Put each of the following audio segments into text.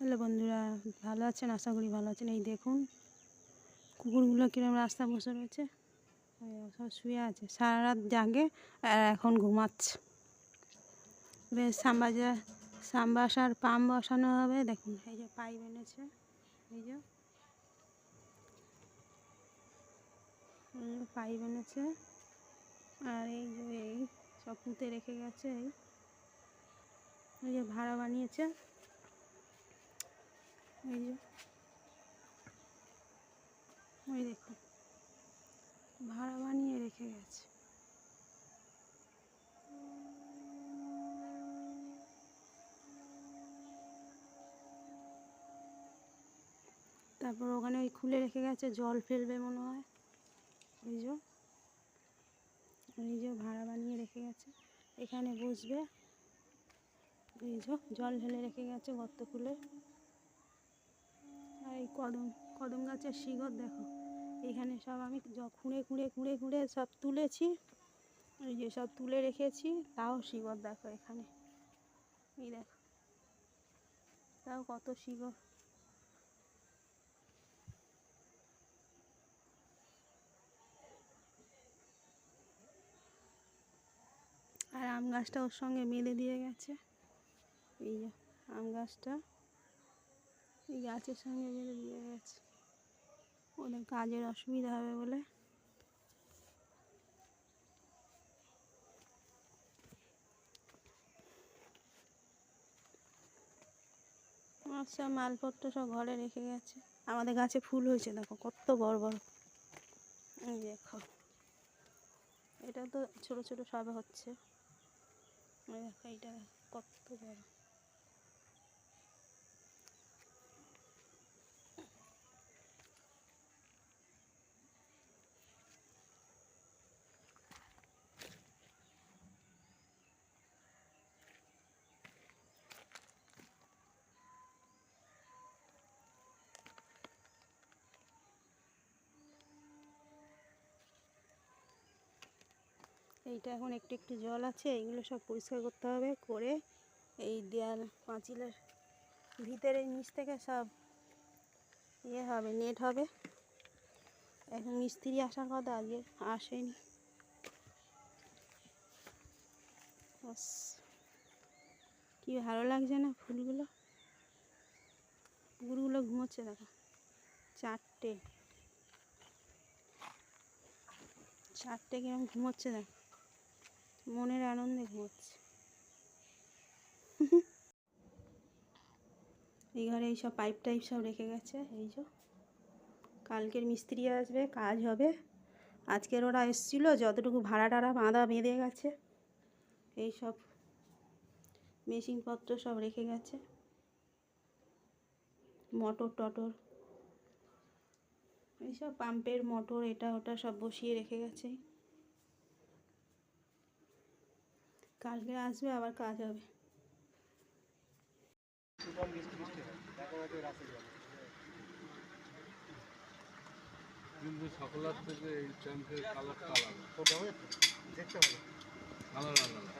Hello বন্ধুরা, ভালো আছেন? আশা করি ভালো আছেন। এই দেখুন, কুকুরগুলো কিরম রাস্তা বসে রয়েছে। সব শুয়ে আছে সারা রাত জাগে আর এখন ঘুমাচ্ছে। বেশ সাম্বাজা সাম্বাসার পাম্প বসানো হবে। দেখুন, এই যে পাইপ এনেছে। এই যে পাইপ এনেছে। আর এই যে, এই সব পুঁতে রেখে গেছে এই যে ভাড়া বানিয়েছে। এই যে। ওই দেখুন ভাড়া বানিয়ে রেখে গেছে। তারপর ওখানে ওই খুলে রেখে গেছে, জল ফেলবে মনে হয়। এই যে। এই যে ভাড়া বানিয়ে রেখে গেছে। এখানে বসবে। এই যে, জল ঢেলে রেখে গেছে গর্ত খুলে। এই কদম কদম গাছের শিকড় দেখো। এখানে সব আমি খুঁড়ে খুঁড়ে খুঁড়ে খুঁড়ে সব তুলেছি। এই যে সব তুলে রেখেছি, তাও শিকড় দেখো এখানে। এই দেখো। তাও কত শিকড়। আর আম গাছটা ওর সঙ্গে মেলে দিয়ে গেছে। এই যে আম গাছটা। এই গাছের সঙ্গে বেঁধে দিয়ে গেছে। ওদের কাজের অসুবিধা হবে বলে। সব মালপত্র সব ঘরে রেখে গেছে। আমাদের গাছে ফুল হয়েছে, দেখো কত বড় বড়। দেখো। এটা তো ছোট ছোট সবে হচ্ছে। দেখো, এইটা কত বড় এইটা এখন একটু একটু জল আছে, এইগুলো সব পরিষ্কার করতে হবে, করে এই দেয়াল পাঁচিলের ভিতরে নিচ থেকে সব ইয়ে হবে, নেট হবে। এখন মিস্ত্রি আসার কথা, আজকে আসেনি। কি ভালো লাগছে না ফুলগুলো? কুকুরগুলো ঘুমোচ্ছে দেখো, চারটে। চারটে কিরম ঘুমোচ্ছে দেখো। মনের আনন্দে ঘুমোচ্ছে। এই ঘরে এইসব পাইপ টাইপ সব রেখে গেছে, এই যে। কালকের মিস্ত্রি আসবে, কাজ হবে। আজকের ওরা এসেছিল, যতটুকু ভাড়া টাড়া বাঁধা বেঁধে গেছে। এই সব মেশিনপত্র সব রেখে গেছে। মোটর টটর। এইসব পাম্পের মোটর এটা ওটা সব বসিয়ে রেখে গেছে। কালকে আসবে আবার কাজ হবে। কিন্তু সকলার থেকে এই আলাদা। ওটা তো? দেখতে হবে। কালার আলাদা।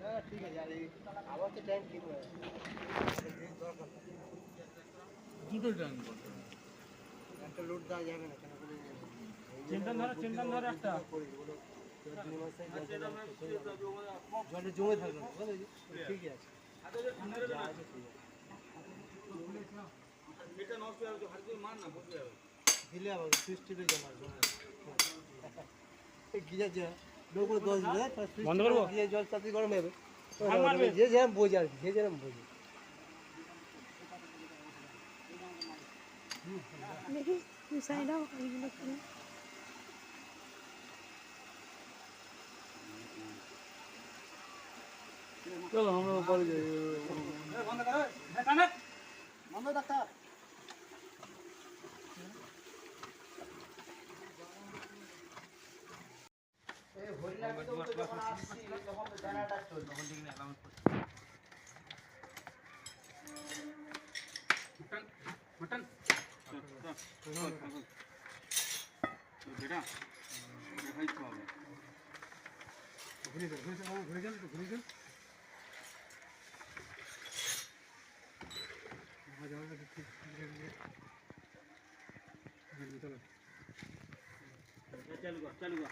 হ্যাঁ ঠিক আছে। আর এই আবার তো ট্যাঙ্ক কিনবো। দরকার দুটো ট্যাঙ্ক একটা লোড দেওয়া যাবে না কেন? চিন্তন ধরো চিন্তন ধরো একটা। জল জমে হয়ে যাবে। থাকবে না ঠিক আছে। দিলে আবার সুইচ টিপে জমা জমে গিজার যে লোক দশ দিলে বন্ধ করব? গিয়ে জল তাতে গরম হবে যে যেরকম বোঝে আর কি যে যেরকম বোঝে। দু সাইডাও এইগুলো চলো আমরা বাড়ি যাই। বন্ধ ডাক্তার ঘুরে যান ঘুরে যান ঘুরে যান তো ঘুরে आ जाओ चलूँगा चलूँगा